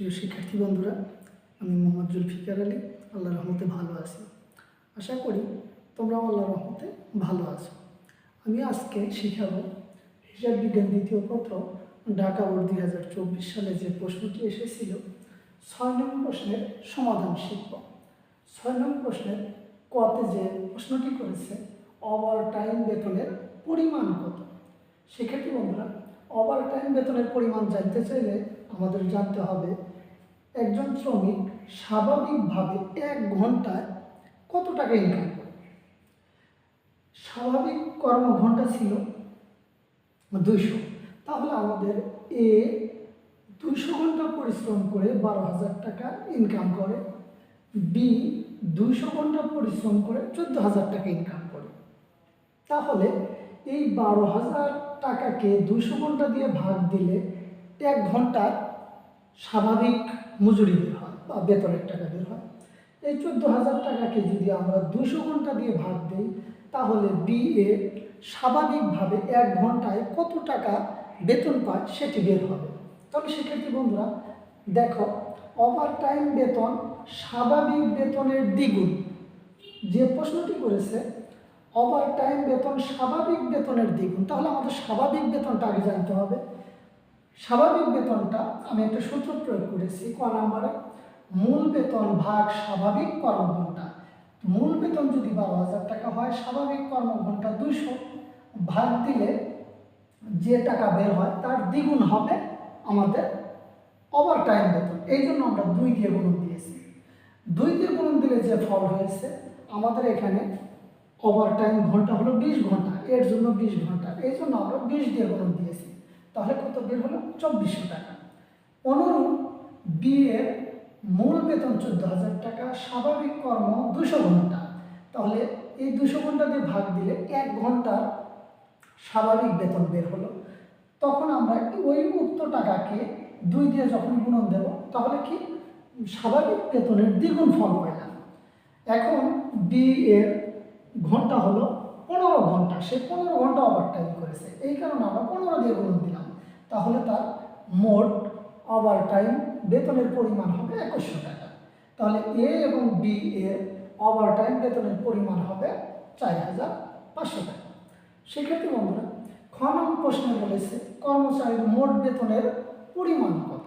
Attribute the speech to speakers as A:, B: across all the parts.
A: প্রিয় শিক্ষার্থী বন্ধুরা, আমি মোহাম্মদ জুলফিকার আলী আল্লাহ রহমতে ভালো আছি। আশা করি তোমরা আল্লাহ রহমতে ভালো আছো। আমি আজকে শিখাবো হিসাব বিজ্ঞান দ্বিতীয় পত্র, ঢাকা বোর্ড দুই হাজার চব্বিশ সালে যে প্রশ্নটি এসেছিল, ছয় নং প্রশ্নের সমাধান শিখব। ছয় নং প্রশ্নের কতে যে প্রশ্নটি করেছে, ওভার টাইম বেতনের পরিমাণ কত? শিক্ষার্থী বন্ধুরা, ওভার টাইম বেতনের পরিমাণ জানতে চাইলে আমাদের জানতে হবে একজন শ্রমিক স্বাভাবিকভাবে এক ঘন্টায় কত টাকা ইনকাম করে? স্বাভাবিক কর্মঘণ্টা ছিল দুইশো। তাহলে আমাদের এ দুইশো ঘণ্টা পরিশ্রম করে বারো হাজার টাকা ইনকাম করে বি দুইশো ঘণ্টা পরিশ্রম করে চোদ্দ হাজার টাকা ইনকাম করে। তাহলে এই বারো হাজার টাকাকে দুশো ঘণ্টা দিয়ে ভাগ দিলে এক ঘণ্টার স্বাভাবিক মজুরি বের হয় বা বেতনের টাকা বের হয়। এই চোদ্দ হাজার টাকাকে যদি আমরা দুশো ঘণ্টা দিয়ে ভাগ দিই, তাহলে বিএ স্বাভাবিকভাবে এক ঘন্টায় কত টাকা বেতন পায় সেটি বের হবে। তবে সেক্ষেত্রে বন্ধুরা, দেখো ওভার টাইম বেতন স্বাভাবিক বেতনের দ্বিগুণ। যে প্রশ্নটি করেছে ওভার টাইম বেতন স্বাভাবিক বেতনের দ্বিগুণ, তাহলে আমাদের স্বাভাবিক বেতনটা আগে জানতে হবে। স্বাভাবিক বেতনটা আমি একটা সূত্র প্রয়োগ করেছি, ক নাম্বারে মূল বেতন ভাগ স্বাভাবিক কর্মঘণ্টা। মূল বেতন যদি বারো হাজার টাকা হয়, স্বাভাবিক কর্মঘণ্টা দুইশো। ভাগ দিলে যে টাকা বের হয় তার দ্বিগুণ হবে আমাদের ওভার টাইম বেতন। এই জন্য আমরা দুই দিয়ে গুণন দিয়েছি। দুই দিয়ে গুণন দিলে যে ফল হয়েছে, আমাদের এখানে ওভার টাইম ঘণ্টা হলো বিশ ঘণ্টা, এর জন্য বিশ ঘণ্টা। এই জন্য আমরা বিশ দিয়ে গুণন দিয়েছি। তাহলে কত বের হলো? চব্বিশশো টাকা। অনুরূপ বি এর মূল বেতন চোদ্দ হাজার টাকা, স্বাভাবিক কর্ম দুশো ঘণ্টা। তাহলে এই দুশো ঘণ্টা দিয়ে ভাগ দিলে এক ঘণ্টার স্বাভাবিক বেতন বের হলো। তখন আমরা ওই উক্ত টাকাকে দুই দিয়ে যখন গুণন দেব, তাহলে কি? স্বাভাবিক বেতনের দ্বিগুণ ফল পেলাম এখন বি এর ঘণ্টা হলো পনেরো ঘণ্টা। সে পনেরো ঘণ্টা ওভার টাইম করেছে। এই কারণে আমরা পনেরো দিয়ে গুণন দিলাম। তাহলে তার মোট ওভার টাইম বেতনের পরিমাণ হবে একুশশো টাকা। তাহলে এ এবং বি এর ওভার টাইম বেতনের পরিমাণ হবে চার হাজার পাঁচশো টাকা। সেক্ষেত্রে বন্ধুরা, খ নং প্রশ্নে বলেছে, কর্মচারীর মোট বেতনের পরিমাণ কত?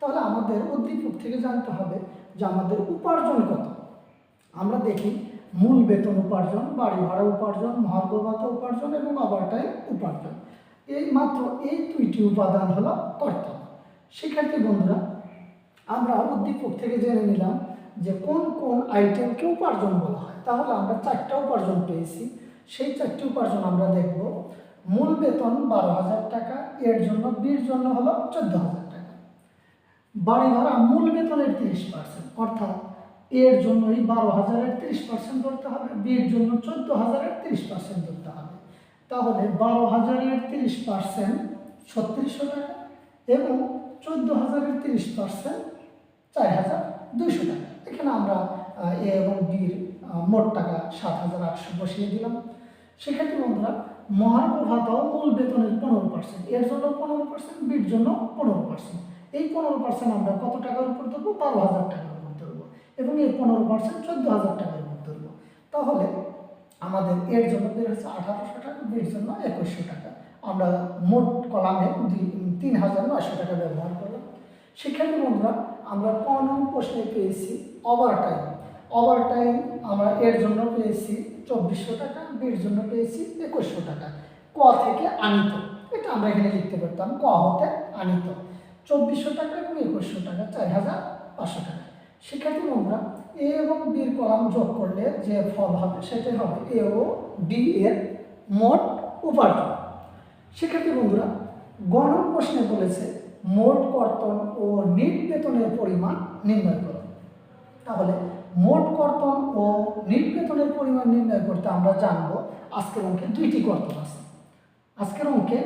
A: তাহলে আমাদের উদ্দীপক থেকে জানতে হবে যে আমাদের উপার্জন কত। আমরা দেখি মূল বেতন উপার্জন বাড়ি ভাড়া উপার্জন মহার্গভাতা উপার্জন এবং এই মাত্র এই দুইটি উপাদান হলো কর্তব্য। শিক্ষার্থী বন্ধুরা, আমরা উদ্দীপক থেকে জেনে নিলাম যে কোন কোন আইটেমকে উপার্জন বলা হয়। তাহলে আমরা চারটা উপার্জন পেয়েছি। সেই চারটি উপার্জন আমরা দেখব। মূল বেতন বারো হাজার টাকা, এর জন্য বির জন্য হলো চোদ্দ হাজার টাকা। বাড়ি ভাড়া মূল বেতনের তিরিশ পার্সেন্ট, অর্থাৎ এর জন্য এই বারো হাজারের তিরিশ পার্সেন্ট ধরতে হবে, বিয়ের জন্য চোদ্দ হাজারের তিরিশ পার্সেন্ট ধরতে হবে। তাহলে বারো হাজারের তিরিশ পার্সেন্ট ছত্রিশশো টাকা এবং চোদ্দ হাজারের তিরিশ পার্সেন্ট চার হাজার দুইশো টাকা। এখানে আমরা এ এবং বির মোট টাকা সাত হাজার আটশো বসিয়ে দিলাম। সেক্ষেত্রে বন্ধুরা মহার্ঘ মূল বেতনের পনেরো পার্সেন্ট এর জন্য পনেরো পার্সেন্ট বির জন্য পনেরো পার্সেন্ট এই পনেরো পার্সেন্ট আমরা কত টাকার উপর দেবো বারো হাজার টাকার উপর ধরবো এবং এই পনেরো পার্সেন্ট চোদ্দ হাজার টাকার উপর ধরবো। তাহলে আমাদের এর জন্য বের হচ্ছে আঠারোশো টাকা বির জন্য একুশশো টাকা। আমরা মোট কলামে দুই, তিন হাজার নয়শো টাকা ব্যবহার করলাম। শিক্ষার্থী বন্ধুরা, আমরা কোন প্রশ্নে পেয়েছি ওভার টাইম ওভার টাইম আমরা এর জন্য পেয়েছি চব্বিশশো টাকা বির জন্য পেয়েছি একুশশো টাকা। ক থেকে আনিত, এটা আমরা এখানে লিখতে পারতাম। ক হতে আনিত। চব্বিশশো টাকা এবং একুশশো টাকা, চার হাজার পাঁচশো টাকা। শিক্ষার্থী বন্ধুরা এ এবং বির কলাম যোগ করলে যে ফল হবে সেটাই হবে এ ও বি এর মোট উপার্জন। শিক্ষার্থী বন্ধুরা গণন প্রশ্নে বলেছে, মোট কর্তন ও নিট বেতনের পরিমাণ নির্ণয় করো। তাহলে, মোট কর্তন ও নিট বেতনের পরিমাণ নির্ণয় করতে আমরা জানব আজকের অঙ্কে দুইটি কর্তন আছে। আজকের অঙ্কে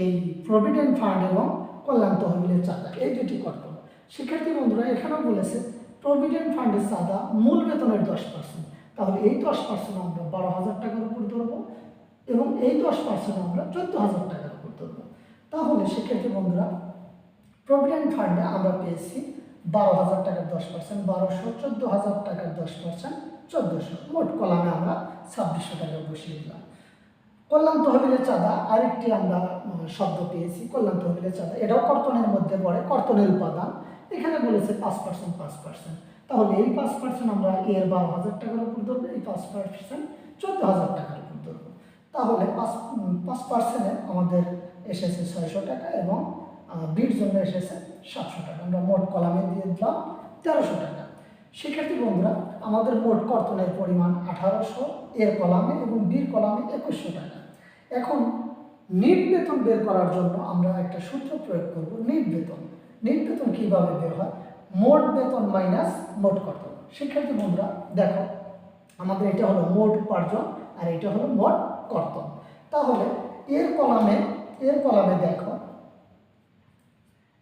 A: এই প্রভিডেন্ট ফান্ড এবং কল্যাণ তহবিলের চাঁদা এই দুটি কর্তন। শিক্ষার্থী বন্ধুরা, এখানেও বলেছে প্রভিডেন্ট ফান্ডের চাঁদা মূল বেতনের দশ পার্সেন্ট তাহলে এই দশ পার্সেন্ট আমরা বারো হাজার টাকার উপর ধরবো এবং এই দশ পার্সেন্ট আমরা চোদ্দ হাজার টাকার উপর ধরবো। তাহলে সেক্ষেত্রে বন্ধুরা প্রভিডেন্ট ফান্ডে আমরা পেয়েছি বারো হাজার টাকার দশ পার্সেন্ট বারোশো, চোদ্দ হাজার টাকার দশ পার্সেন্ট চোদ্দোশো। মোট কলামে আমরা ছাব্বিশশো টাকা বসিয়ে দিলাম। কল্যাণ তহবিলের চাঁদা আরেকটি আমরা শব্দ পেয়েছি, কল্যাণ তহবিলের চাঁদা। এটাও কর্তনের মধ্যে পড়ে, কর্তনের উপাদান। এখানে বলেছে পাঁচ পার্সেন্ট পাঁচ পার্সেন্ট তাহলে এই পাঁচ পার্সেন্ট আমরা এর বারো হাজার টাকার উপর ধরবো, এই পাঁচ পার্সেন্ট চোদ্দ হাজার টাকার উপর ধরবো। তাহলে পাঁচ পাঁচ পার্সেন্টে আমাদের এসেছে ছয়শো টাকা এবং বির জন্য এসেছে সাতশো টাকা। আমরা মোট কলামে দিয়ে দিলাম তেরোশো টাকা। শিক্ষার্থী বন্ধুরা, আমাদের মোট কর্তনের পরিমাণ আঠারোশো, এর কলামে এবং বীর কলামে একুশশো টাকা। এখন নিট বেতন বের করার জন্য আমরা একটা সূত্র প্রয়োগ করব, নিট বেতন। নিট বেতন কীভাবে বের হয়? মোট বেতন মাইনাস মোট কর্তন শিক্ষার্থী বন্ধুরা, দেখো, আমাদের এটা হলো মোট উপার্জন আর এটা হলো মোট কর্তন তাহলে, এর কলামে এর কলামে দেখো,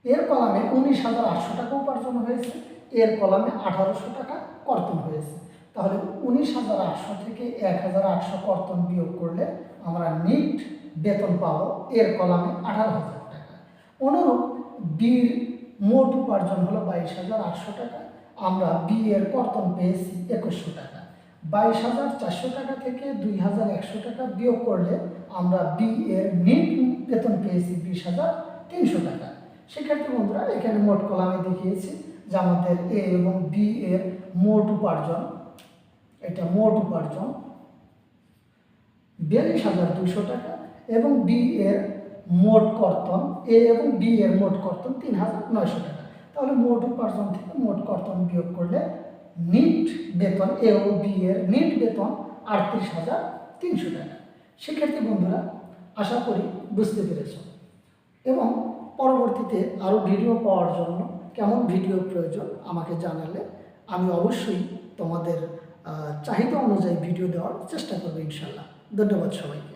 A: এর কলামে উনিশ হাজার আটশো টাকা উপার্জন হয়েছে, এর কলামে আঠারোশো টাকা কর্তন হয়েছে। তাহলে উনিশ হাজার আটশো থেকে এক হাজার আটশো কর্তন বিয়োগ করলে আমরা নিট বেতন পাবো এর কলামে আঠারো হাজার টাকা। অনুরূপ বির মোট উপার্জন হলো বাইশ হাজার আটশো টাকা। আমরা বি এর কর্তন পেয়েছি একুশশো টাকা। বাইশ হাজার চারশো টাকা থেকে দুই হাজার একশো টাকা বিয়োগ করলে আমরা বি এর নিট বেতন পেয়েছি বিশ হাজার তিনশো টাকা। শিক্ষার্থী বন্ধুরা, এখানে মোট কলামে দেখিয়েছি যে আমাদের এ এবং বি এর মোট উপার্জন। এটা মোট উপার্জন। বিয়াল্লিশ হাজার দুশো টাকা এবং বি এর মোট কর্তন এ এবং বি এর মোট কর্তন তিন হাজার নয়শো টাকা। তাহলে মোট উপার্জন থেকে মোট কর্তন বিয়োগ করলে নিট বেতন এ ও বি এর নিট বেতন আটত্রিশ হাজার তিনশো টাকা। শিক্ষার্থী বন্ধুরা, আশা করি বুঝতে পেরেছ। এবং পরবর্তীতে আরও ভিডিও পাওয়ার জন্য কেমন ভিডিও প্রয়োজন আমাকে জানালে আমি অবশ্যই তোমাদের চাহিদা অনুযায়ী ভিডিও দেওয়ার চেষ্টা করব ইনশাল্লাহ। ধন্যবাদ সবাইকে।